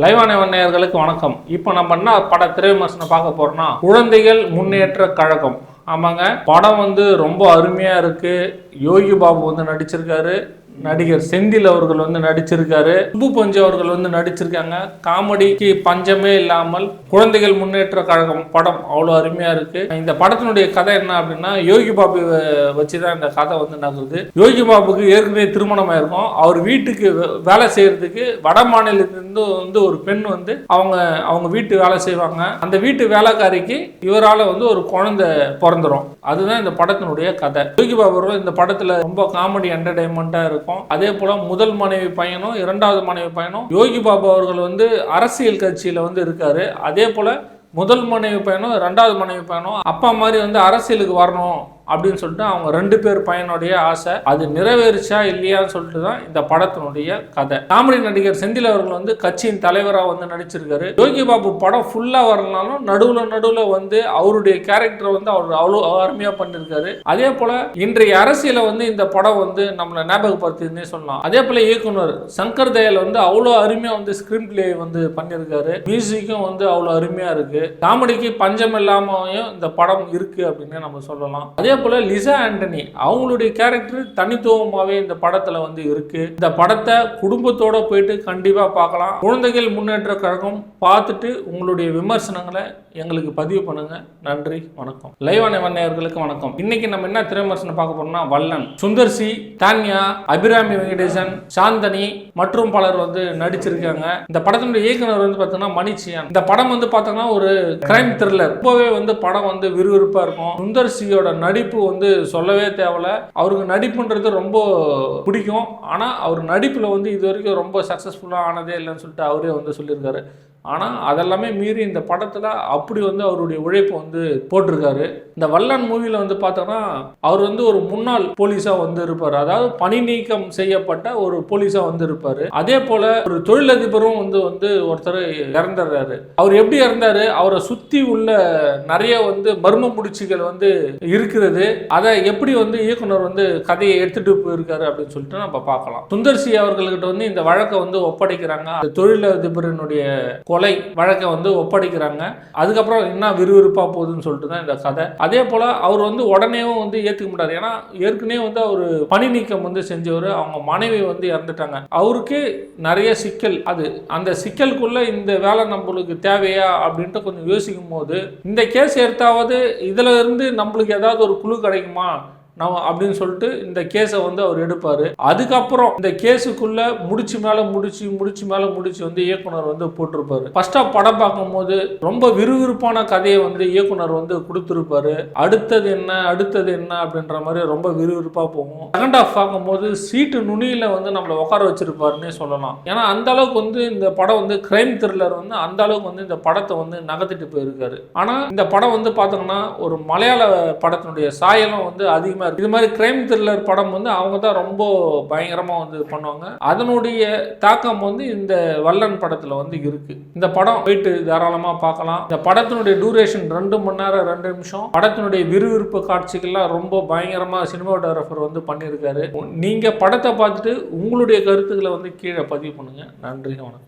லைவான வண்ணையர்களுக்கு வணக்கம். இப்போ நம்ம என்ன பட திரை விமர்சனம் பார்க்க போறோம்னா குழந்தைகள் முன்னேற்ற கழகம். ஆமாங்க. படம் வந்து ரொம்ப அருமையா இருக்கு. யோகி பாபு வந்து நடிச்சிருக்காரு. நடிகர் செந்தில் அவர்கள் வந்து நடிச்சிருக்காரு. சுப்பு பஞ்சு அவர்கள் வந்து நடிச்சிருக்காங்க. காமெடிக்கு பஞ்சமே இல்லாமல் குழந்தைகள் முன்னேற்ற கழகம் படம் அவ்வளோ அருமையா இருக்கு. இந்த படத்தினுடைய கதை என்ன அப்படின்னா யோகி பாபு வச்சு தான் இந்த கதை வந்து நகருது யோகி பாபுக்கு ஏற்கனவே திருமணம் ஆயிருக்கும். அவர் வீட்டுக்கு வே- வேலை செய்யறதுக்கு வட மாநிலத்திலிருந்து வந்து ஒரு பெண் வந்து அவங்க அவங்க வீட்டு வேலை செய்வாங்க. அந்த வீட்டு வேலைக்காரிக்கு இவரால வந்து ஒரு குழந்தை பிறந்துரும். அதுதான் இந்த படத்தினுடைய கதை. யோகி பாபு இந்த படத்துல ரொம்ப காமெடி என்டர்டைன்மெண்ட்டாக இருக்கும். அதே போல முதல் மனைவி பையனும் இரண்டாவது மனைவி பையனும் யோகி பாபு அவர்கள் வந்து அரசியல் கட்சியில வந்து இருக்காரு. அதே போல முதல் மனைவி பையனும் ரெண்டாவது மனைவி பையனும் அப்பா மாதிரி வந்து அரசியலுக்கு வரணும். அப்படின்னு சொல்லிட்டு அவங்க ரெண்டு பேர் பையனுடைய ஆசை. அது நிறைவேறுச்சா இல்லையான்னு சொல்லிட்டு தான் இந்த படத்தினுடைய கதை. காமெடி நடிகர் செந்தில் அவர்கள் வந்து கட்சியின் தலைவராக வந்து நடிச்சிருக்காரு. யோகி பாபு படம் ஃபுல்லாக வரலனாலும் நடுவில் நடுவில் வந்து அவருடைய கேரக்டர் வந்து அவர் அவ்வளோ அருமையாக பண்ணியிருக்காரு அதே போல் இன்றைய அரசியலை வந்து இந்த படம் வந்து நம்மளை ஞாபகப்படுத்தினே சொல்லலாம். அதே போல் இயக்குனர் சங்கர் தயால் வந்து அவ்வளோ அருமையாக வந்து ஸ்கிரீன் பிளே வந்து பண்ணியிருக்காரு மியூசிக்கும் வந்து அவ்வளோ அருமையாக இருக்குது காமெடிக்கு பஞ்சம் இல்லாமையும் இந்த படம் இருக்குது அப்படின்னு நம்ம சொல்லலாம். அதே அதே போல் லிசா ஆண்டனி அவங்களுடைய கேரக்டர் தனித்துவமாகவே இந்த படத்தில் வந்து இருக்கு. இந்த படத்தை குடும்பத்தோட போயிட்டு கண்டிப்பாக பார்க்கலாம். குழந்தைகள் முன்னேற்ற கழகம் பார்த்துட்டு உங்களுடைய விமர்சனங்களை எங்களுக்கு பதிவு பண்ணுங்க. நன்றி வணக்கம். லைவான வண்ணையர்களுக்கு வணக்கம். இன்னைக்கு நம்ம என்ன திரைமர்சனம் பார்க்க போறோம்னா வல்லன். சுந்தர் சி தான்யா அபிராமி வெங்கடேசன் சாந்தனி மற்றும் பலர் வந்து நடிச்சிருக்காங்க. இந்த படத்தினுடைய இயக்குனர் வந்து பார்த்தீங்கன்னா மணிச்சியான் இந்த படம் வந்து பார்த்தோம்னா ஒரு கிரைம் த்ரில்லர் ரொம்பவே வந்து படம் வந்து விறுவிறுப்பாக இருக்கும். சுந்தர் சியோட நடிப்பு வந்து சொல்லவே தேவையில்ல அவருக்கு நடிப்புன்றது ரொம்ப பிடிக்கும். ஆனால் அவர் நடிப்பில் வந்து இது வரைக்கும் ரொம்ப சக்ஸஸ்ஃபுல்லாக ஆனதே இல்லைன்னு சொல்லிட்டு அவரே வந்து சொல்லியிருக்காரு. ஆனால் அதெல்லாமே மீறி இந்த படத்தில் அப்படி வந்து அவருடைய உழைப்பு வந்து போட்டிருக்காரு. இந்த வல்லன் மூவியில் வந்து பார்த்தோன்னா அவர் வந்து ஒரு முன்னாள் போலீஸாக வந்து இருப்பார் அதாவது பணி நீக்கம் செய்யப்பட்ட ஒரு போலீஸாக வந்து இருப்பார் அதே போல் ஒரு தொழிலதிபரும் வந்து வந்து ஒருத்தர் இறந்துடுறாரு. அவர் எப்படி இறந்தாரு? அவரை சுற்றி உள்ள நிறைய வந்து மர்ம முடிச்சுகள் வந்து இருக்கிறது. அதை எப்படி வந்து இயக்குனர் வந்து கதையை எடுத்துட்டு போயிருக்காரு அப்படின்னு சொல்லிட்டு நம்ம பார்க்கலாம். சுந்தர்சி அவர்கள்கிட்ட வந்து இந்த வழக்கை வந்து ஒப்படைக்கிறாங்க. அந்த தொழிலதிபரினுடைய கொலை வழக்கை வந்து ஒப்படைக்கிறாங்க. அதுக்கப்புறம் என்ன விறுவிறுப்பாக போகுதுன்னு சொல்லிட்டு தான் இந்த கதை. அதே போல் அவர் வந்து உடனேவும் வந்து ஏற்றுக்க முடியாது. ஏன்னா ஏற்கனவே வந்து அவர் பணி நீக்கம் வந்து செஞ்சவர் அவங்க மனைவி வந்து இறந்துட்டாங்க. அவருக்கு நிறைய சிக்கல் அது. அந்த சிக்கலுக்குள்ளே இந்த வேலை நம்மளுக்கு தேவையா அப்படின்ட்டு கொஞ்சம் யோசிக்கும் போது இந்த கேஸ் எடுத்தாவது இதில் இருந்து நம்மளுக்கு ஏதாவது ஒரு குழு கிடைக்குமா? நம்ம அப்படின்னு சொல்லிட்டு இந்த கேஸை வந்து அவர் எடுப்பார். அதுக்கப்புறம் இந்த கேஸுக்குள்ள முடிச்சு மேலே முடிச்சு முடிச்சு மேலே முடிச்சு வந்து இயக்குனர் வந்து போட்டிருப்பாரு. ஃபர்ஸ்ட் படம் பார்க்கும்போது ரொம்ப விறுவிறுப்பான கதையை வந்து இயக்குனர் வந்து கொடுத்துருப்பாரு. அடுத்தது என்ன அடுத்தது என்ன அப்படின்ற மாதிரி ரொம்ப விறுவிறுப்பாக போகும். செகண்ட் ஆஃப் பார்க்கும்போது சீட்டு நுனியில் வந்து நம்மளை உட்கார வச்சிருப்பாருன்னே சொல்லலாம். ஏன்னா அந்த அளவுக்கு வந்து இந்த படம் வந்து கிரைம் த்ரில்லர் வந்து அந்த அளவுக்கு வந்து இந்த படத்தை வந்து நகர்த்திட்டு போயிருக்காரு. ஆனால் இந்த படம் வந்து பார்த்தோம்னா ஒரு மலையாள படத்தினுடைய சாயலும் வந்து அதிகமாக இருக்கு. இது மாதிரி கிரைம் த்ரில்லர் படம் வந்து அவங்க தான் ரொம்ப பயங்கரமாக வந்து பண்ணுவாங்க. அதனுடைய தாக்கம் வந்து இந்த வல்லன் படத்தில் வந்து இருக்கு. இந்த படம் போயிட்டு தாராளமாக பார்க்கலாம். இந்த படத்தினுடைய டூரேஷன் ரெண்டு மணி நேரம் ரெண்டு நிமிஷம். படத்தினுடைய விறுவிறுப்பு காட்சிகள்லாம் ரொம்ப பயங்கரமாக சினிமாட்டோகிராஃபர் வந்து பண்ணியிருக்காரு. நீங்கள் படத்தை பார்த்துட்டு உங்களுடைய கருத்துக்களை வந்து கீழே பதிவு பண்ணுங்க. நன்றி வணக்கம்.